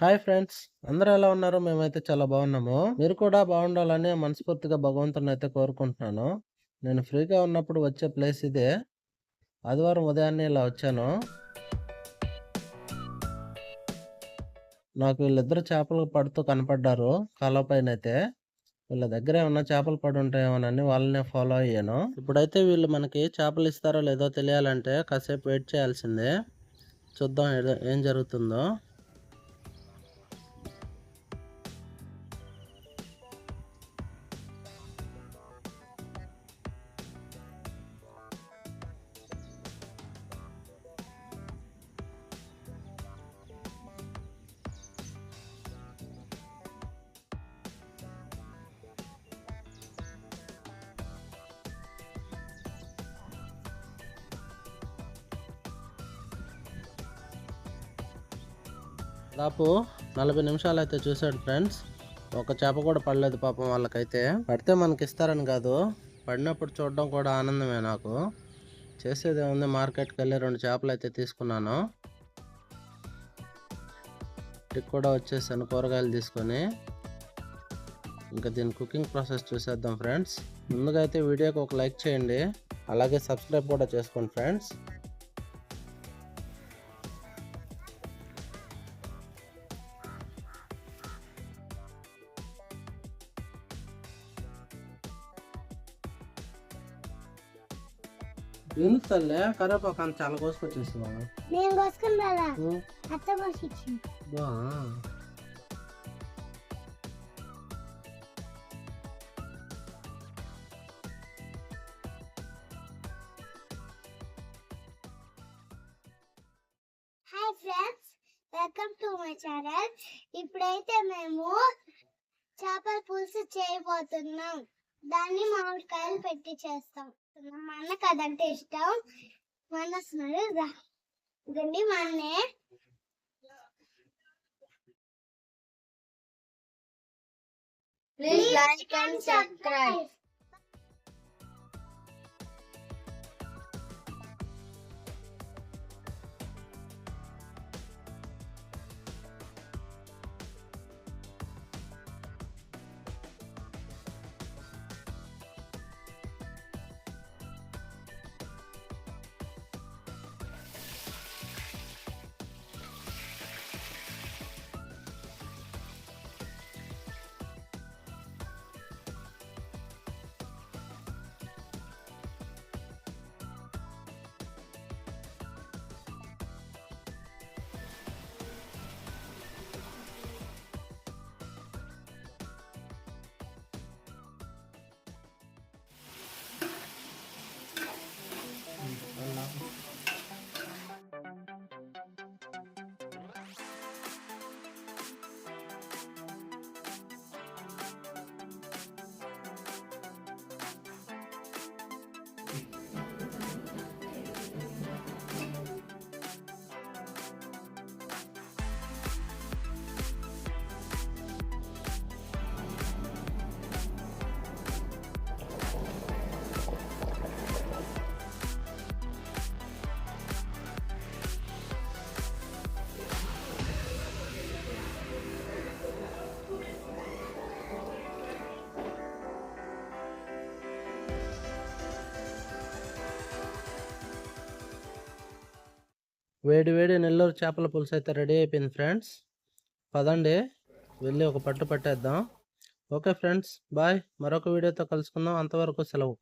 Hi friends. అందరూ ఎలా ఉన్నారు? మేమైతే చాలా బాగున్నాము. మీరు కూడా బాగుండాలని మనస్ఫూర్తిగా భగవంతుని అయితే కోరుకుంటున్నాను. నేను ఫ్రీగా ఉన్నప్పుడు వచ్చే ప్లేస్ ఇదే. ఆదివారం ఉదయాన్నే ఇలా వచ్చాను. నాకు వీళ్ళిద్దరు చేపలు పడుతూ కనపడ్డారు. కాలువ పైన అయితే వీళ్ళ దగ్గర ఏమన్నా చేపలు పడి ఉంటాయేమోనని వాళ్ళనే ఫాలో అయ్యాను. ఇప్పుడైతే వీళ్ళు మనకి చేపలు ఇస్తారో లేదో తెలియాలంటే కాసేపు వెయిట్ చేయాల్సిందే. చూద్దాం ఏం జరుగుతుందో. దాదాపు నలభై నిమిషాలు అయితే చూశాడు ఫ్రెండ్స్. ఒక చేప కూడా పడలేదు పాపం వాళ్ళకైతే. పడితే మనకి ఇస్తారని కాదు. పడినప్పుడు చూడడం కూడా ఆనందమే నాకు. చేసేది ఏముంది మార్కెట్కి వెళ్ళి రెండు చేపలు అయితే తీసుకున్నాను. ఇక్కడికి కూడా వచ్చేసాను కూరగాయలు తీసుకొని. ఇంకా దీని కుకింగ్ ప్రాసెస్ చూసేద్దాం ఫ్రెండ్స్. ముందుగా అయితే వీడియోకి ఒక లైక్ చేయండి. అలాగే సబ్స్క్రైబ్ కూడా చేసుకోండి ఫ్రెండ్స్. ఎందుకు తల్లే? కరేపాకు అంత చాలా కోసుకొచ్చేస్తావా నేను కోసుకుని రాదా అత్త కోసి ఇచ్చింది బా. Hi friends welcome to my channel ఇప్పుడైతే మేము చేపల పులుసు చేయబోతున్నాం. దాన్ని మామిడికాయలు పెట్టి చేస్తాం. మా అన్నకు అదంటే ఇష్టం. మా అన్న వస్తున్నాడు రా. ఇదండి మా అన్నే. ప్లీజ్ లైక్ అండ్ సబ్స్క్రైబ్ వేడి వేడి నెల్లూరు చేపల పులుసు అయితే రెడీ అయిపోయింది ఫ్రెండ్స్. పదండి వెళ్ళి ఒక పట్టు పట్టేద్దాం. Okay friends bye. మరొక వీడియోతో కలుసుకుందాం. అంతవరకు సెలవు.